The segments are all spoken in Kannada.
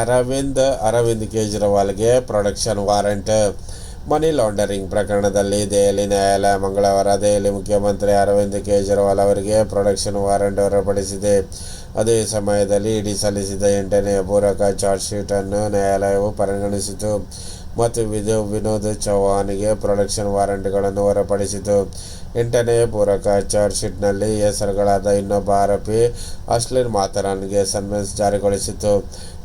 ಅರವಿಂದ್ ಅರವಿಂದ್ ಕೇಜ್ರಿವಾಲ್ಗೆ ಪ್ರೊಡಕ್ಷನ್ ವಾರೆಂಟ್ ಮನಿ ಲಾಂಡರಿಂಗ್ ಪ್ರಕರಣದಲ್ಲಿ ದೆಹಲಿ ನ್ಯಾಯಾಲಯ ಮಂಗಳವಾರ ದೆಹಲಿ ಮುಖ್ಯಮಂತ್ರಿ ಅರವಿಂದ್ ಕೇಜ್ರಿವಾಲ್ ಅವರಿಗೆ ಪ್ರೊಡಕ್ಷನ್ ವಾರೆಂಟ್ ಹೊರಪಡಿಸಿದೆ ಅದೇ ಸಮಯದಲ್ಲಿ ಇಡಿ ಸಲ್ಲಿಸಿದ ಎಂಟನೇ ಪೂರಕ ಚಾರ್ಜ್ ಶೀಟನ್ನು ನ್ಯಾಯಾಲಯವು ಪರಿಗಣಿಸಿತು. ಮತ್ತು ವಿಧು ವಿನೋದ್ ಚೌಹಾನ್ಗೆ ಪ್ರೊಡಕ್ಷನ್ ವಾರೆಂಟ್ಗಳನ್ನು ಹೊರಪಡಿಸಿತು. ಎಂಟನೇ ಪೂರಕ ಚಾರ್ಜ್ ಶೀಟ್ನಲ್ಲಿ ಹೆಸರುಗಳಾದ ಇನ್ನೊಬ್ಬ ಆರೋಪಿ ಅಶ್ಲೀನ್ ಮಾತರನ್ಗೆ ಸನ್ಮೆನ್ಸ್ ಜಾರಿಗೊಳಿಸಿತು.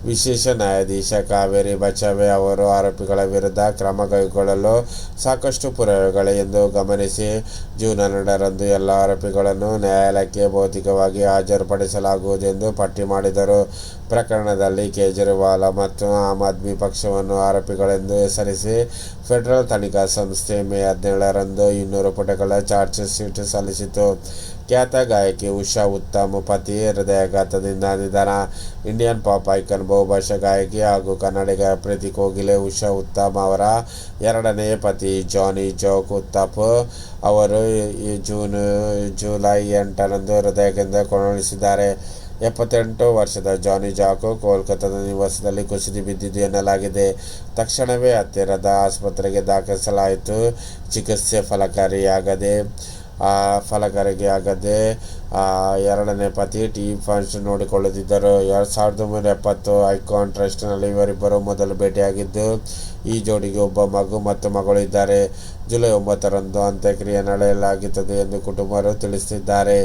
ವಿಶೇಷ ನ್ಯಾಯಾಧೀಶ ಕಾವೇರಿ ಬಚಾವೆ ಅವರು ಆರೋಪಿಗಳ ವಿರುದ್ಧ ಕ್ರಮ ಕೈಗೊಳ್ಳಲು ಸಾಕಷ್ಟು ಪುರಾವೆಗಳು ಎಂದು ಗಮನಿಸಿ, ಜೂನ್ ಹನ್ನೆರಡರಂದು ಎಲ್ಲ ಆರೋಪಿಗಳನ್ನು ನ್ಯಾಯಾಲಯಕ್ಕೆ ಭೌತಿಕವಾಗಿ ಹಾಜರುಪಡಿಸಲಾಗುವುದೆಂದು ಪಟ್ಟಿ ಮಾಡಿದರು. ಪ್ರಕರಣದಲ್ಲಿ ಕೇಜ್ರಿವಾಲ್ ಮತ್ತು ಆಮ್ ಆದ್ಮಿ ಪಕ್ಷವನ್ನು ಆರೋಪಿಗಳೆಂದು ಹೆಸರಿಸಿ, ಫೆಡರಲ್ ತನಿಖಾ ಸಂಸ್ಥೆ ಮೇ ಹದಿನೇಳರಂದು ಇನ್ನೂರು ಪುಟಗಳ ಚಾರ್ಜ್ ಶೀಟ್ ಸಲ್ಲಿಸಿತು ಖ್ಯಾತ ಗಾಯಕಿ ಉಷಾ ಉತ್ತಮ್ ಪತಿ ಹೃದಯಾಘಾತದಿಂದ ನಿಧನ. ಇಂಡಿಯನ್ ಪಾಪ್ ಐಕನ್ ಬಹುಭಾಷಾ ಗಾಯಕಿ ಹಾಗೂ ಕನ್ನಡಿಗ ಪ್ರೀತಿ ಕೋಗಿಲೆ ಉಷಾ ಉತ್ತಮ್ ಅವರ ಎರಡನೇ ಪತಿ ಜಾನಿ ಜೋಕ್ ಉತ್ತಪ್ ಅವರು ಜೂನ್, ಜುಲೈ ಎಂಟರಂದು ಹೃದಯದಿಂದ ಕೊನೆಗೊಳಿಸಿದ್ದಾರೆ ಎಪ್ಪತ್ತೆಂಟು ವರ್ಷದ ಜಾನಿ ಜಾಕು ಕೋಲ್ಕತ್ತಾದ ನಿವಾಸದಲ್ಲಿ ಕುಸಿದು ಬಿದ್ದಿದ್ದು ಎನ್ನಲಾಗಿದೆ. ತಕ್ಷಣವೇ ಹತ್ತಿರದ ಆಸ್ಪತ್ರೆಗೆ ದಾಖಲಿಸಲಾಯಿತು. ಚಿಕಿತ್ಸೆ ಫಲಕಾರಿಯಾಗದೆ ಆ ಫಲಕಾರಿಗೆ ಆಗದೆ ಎರಡನೇ ಪತಿ ಟಿ ಫಂಡ್ಸ್ ನೋಡಿಕೊಳ್ಳುತ್ತಿದ್ದರು ಎರಡು ಸಾವಿರದ ಒಂಬೈನೂರ ಎಪ್ಪತ್ತು ಐಕಾನ್ ಟ್ರಸ್ಟ್ನಲ್ಲಿ ಇವರಿಬ್ಬರು ಮೊದಲು ಭೇಟಿಯಾಗಿದ್ದು, ಈ ಜೋಡಿಗೆ ಒಬ್ಬ ಮಗು ಮತ್ತು ಮಗಳು ಇದ್ದಾರೆ. ಜುಲೈ ಒಂಬತ್ತರಂದು ಅಂತ್ಯಕ್ರಿಯೆ ನಡೆಯಲಾಗುತ್ತದೆ ಎಂದು ಕುಟುಂಬರು ತಿಳಿಸಿದ್ದಾರೆ.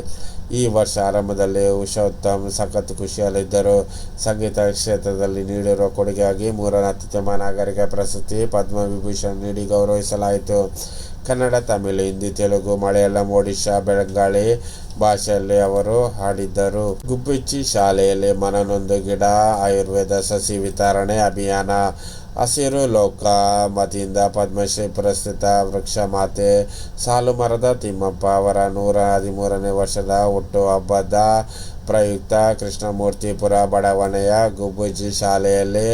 ಈ ವರ್ಷ ಆರಂಭದಲ್ಲಿ ಉಷಾ ಉತ್ತಮ್ ಸಖತ್ ಖುಷಿಯಲ್ಲಿದ್ದರು. ಸಂಗೀತ ಕ್ಷೇತ್ರದಲ್ಲಿ ನೀಡಿರುವ ಕೊಡುಗೆಯಾಗಿ ಮೂರನೇ ಅತ್ಯುತ್ತಮ ನಾಗರಿಕ ಪ್ರಶಸ್ತಿ ಪದ್ಮವಿಭೂಷಣ್ ನೀಡಿ ಗೌರವಿಸಲಾಯಿತು. ಕನ್ನಡ, ತಮಿಳು, ಹಿಂದಿ, ತೆಲುಗು, ಮಲಯಾಳಂ, ಒಡಿಶಾ ಬೆಂಗಾಳಿ ಭಾಷೆಯಲ್ಲಿ ಅವರು ಹಾಡಿದ್ದರು. ಗುಬ್ಬಿಚ್ಚಿ ಶಾಲೆಯಲ್ಲಿ ಮನನೊಂದು ಗಿಡ, ಆಯುರ್ವೇದ ಸಸಿ ವಿತರಣೆ, ಅಭಿಯಾನ, ಹಸಿರು ಲೋಕ ಮತಿಯಿಂದ ಪದ್ಮಶ್ರೀ ಪುರಸ್ಕೃತ ವೃಕ್ಷ ಮಾತೆ ಸಾಲು ಮರದ ತಿಮ್ಮಪ್ಪ ಅವರ ನೂರ ಹದಿಮೂರನೇ ವರ್ಷದ ಹುಟ್ಟುಹಬ್ಬದ ಪ್ರಯುಕ್ತ ಕೃಷ್ಣಮೂರ್ತಿಪುರ ಬಡಾವಣೆಯ ಗುಬ್ಬುಜಿ ಶಾಲೆಯಲ್ಲಿ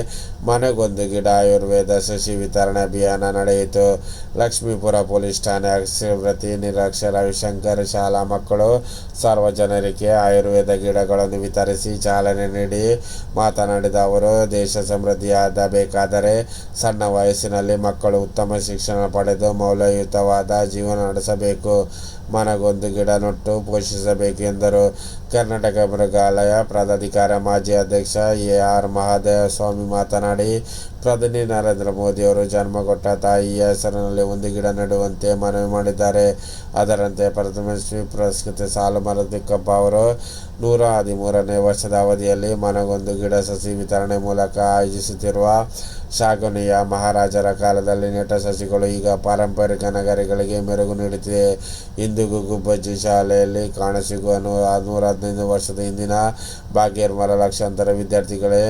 ಮನೆಗೊಂದು ಗಿಡ ಆಯುರ್ವೇದ ಸಸಿ ವಿತರಣೆ ಅಭಿಯಾನ ನಡೆಯಿತು. ಲಕ್ಷ್ಮೀಪುರ ಪೊಲೀಸ್ ಠಾಣೆ ಅಕ್ಷರವೃತ್ತಿ ನಿರಕ್ಷರ ರವಿಶಂಕರ್ ಶಾಲಾ ಮಕ್ಕಳು ಸಾರ್ವಜನಿಕರಿಗೆ ಆಯುರ್ವೇದ ಗಿಡಗಳನ್ನು ವಿತರಿಸಿ ಚಾಲನೆ ನೀಡಿ ಮಾತನಾಡಿದ ಅವರು, ದೇಶ ಸಮೃದ್ಧಿಯಾದಬೇಕಾದರೆ ಸಣ್ಣ ವಯಸ್ಸಿನಲ್ಲಿ ಮಕ್ಕಳು ಉತ್ತಮ ಶಿಕ್ಷಣ ಪಡೆದು ಮೌಲ್ಯಯುತವಾದ ಜೀವನ ನಡೆಸಬೇಕು. ಮನಗೊಂದು ಗಿಡ ನೆಟ್ಟು ಪೋಷಿಸಬೇಕು ಎಂದರು. ಕರ್ನಾಟಕ ಮೃಗಾಲಯ ಪ್ರಾಧಿಕಾರ ಮಾಜಿ ಅಧ್ಯಕ್ಷ ಎ ಆರ್ ಮಹಾದೇವ ಸ್ವಾಮಿ ಮಾತನಾಡಿ ಪ್ರಧಾನಿ ನರೇಂದ್ರ ಮೋದಿಯವರು ಜನ್ಮ ಕೊಟ್ಟ ತಾಯಿಯ ಹೆಸರಿನಲ್ಲಿ ಒಂದು ಗಿಡ ನೆಡುವಂತೆ ಮನವಿ ಮಾಡಿದ್ದಾರೆ. ಅದರಂತೆ ಪದ್ಮಶ್ರೀ ಪುರಸ್ಕೃತ ಸಾಲು ಮರದಿಕ್ಕಪ್ಪ ಅವರು ನೂರ ಹದಿಮೂರನೇ ವರ್ಷದ ಅವಧಿಯಲ್ಲಿ ಮನಗೊಂದು ಗಿಡ ಸಸಿ ವಿತರಣೆ ಮೂಲಕ ಆಯೋಜಿಸುತ್ತಿರುವ ಶಾಗುನಿಯ ಮಹಾರಾಜರ ಕಾಲದಲ್ಲಿ ನೆಟ್ಟ ಸಸಿಗಳು ಈಗ ಪಾರಂಪರಿಕ ನಗರಗಳಿಗೆ ಮೆರುಗು ನೀಡುತ್ತಿದೆ. ಇಂದಿಗೂ ಗುಬ್ಬಜ್ಜಿ ಶಾಲೆಯಲ್ಲಿ ಕಾಣಸಿಗುವ ನೂರ ಹದಿನೈದು ವರ್ಷದ ಹಿಂದಿನ ಭಾಗ್ಯರ್ಮರ ಲಕ್ಷಾಂತರ ವಿದ್ಯಾರ್ಥಿಗಳೇ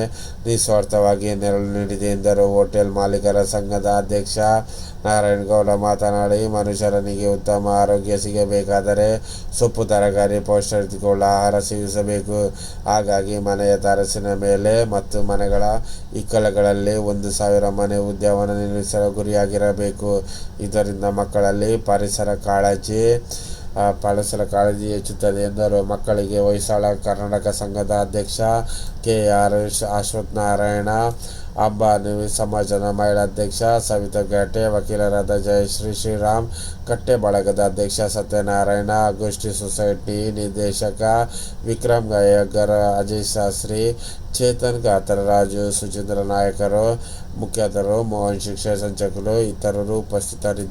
ನಿಸ್ವಾರ್ಥವಾಗಿ ನೆರಳು ನೀಡಿದೆ ಎಂದರು ಹೋಟೆಲ್ ಮಾಲೀಕರ ಸಂಘದ ಅಧ್ಯಕ್ಷ ನಾರಾಯಣಗೌಡ ಮಾತನಾಡಿ, ಮನುಷ್ಯರನಿಗೆ ಉತ್ತಮ ಆರೋಗ್ಯ ಸಿಗಬೇಕಾದರೆ ಸೊಪ್ಪು, ತರಕಾರಿ ಪೌಷ್ಟಿಕವುಳ್ಳ ಆಹಾರ ಸೇವಿಸಬೇಕು. ಹಾಗಾಗಿ ಮನೆಯ ತರಸಿನ ಮೇಲೆ ಮತ್ತು ಮನೆಗಳ ಇಕ್ಕಲಗಳಲ್ಲಿ ಒಂದು ಸಾವಿರ ಮನೆ ಉದ್ಯಾನವನ ನಿರ್ಮಿಸಲು ಗುರಿಯಾಗಿರಬೇಕು. ಇದರಿಂದ ಮಕ್ಕಳಲ್ಲಿ ಪರಿಸರ ಕಾಳಜಿ ಪರಿಸರ ಕಾಳಜಿ ಹೆಚ್ಚುತ್ತದೆ ಎಂದರು ಮಕ್ಕಳಿಗೆ ಹೊಯ್ಸಳ ಕರ್ನಾಟಕ ಸಂಘದ ಅಧ್ಯಕ್ಷ ಕೆ ಆರ್ ಅಶ್ವಥ್ ನಾರಾಯಣ ಹಬ್ಬ ಸಮಾಜದ ಮಹಿಳಾ ಅಧ್ಯಕ್ಷ ಸವಿತಾ ಘಾಟೆ ವಕೀಲರಾದ ಜಯಶ್ರೀ ಶ್ರೀರಾಮ್ ಕಟ್ಟೆ ಬಳಗದ ಅಧ್ಯಕ್ಷ ಸತ್ಯನಾರಾಯಣ ಗೋಷ್ಠಿ ಸೊಸೈಟಿ ನಿರ್ದೇಶಕ ವಿಕ್ರಮ್ ಗಾಯಕರ್ ಅಜಯ್ ಶಾಸ್ತ್ರಿ ಚೇತನ್ ರಾಜು ಸುಚೇಂದ್ರ ನಾಯಕರು ಮುಖ್ಯಸ್ಥರು ಮೋಹನ್ ಶಿಕ್ಷಣ ಸಂಚಕರು ಇತರರು ಉಪಸ್ಥಿತರಿದ್ದರು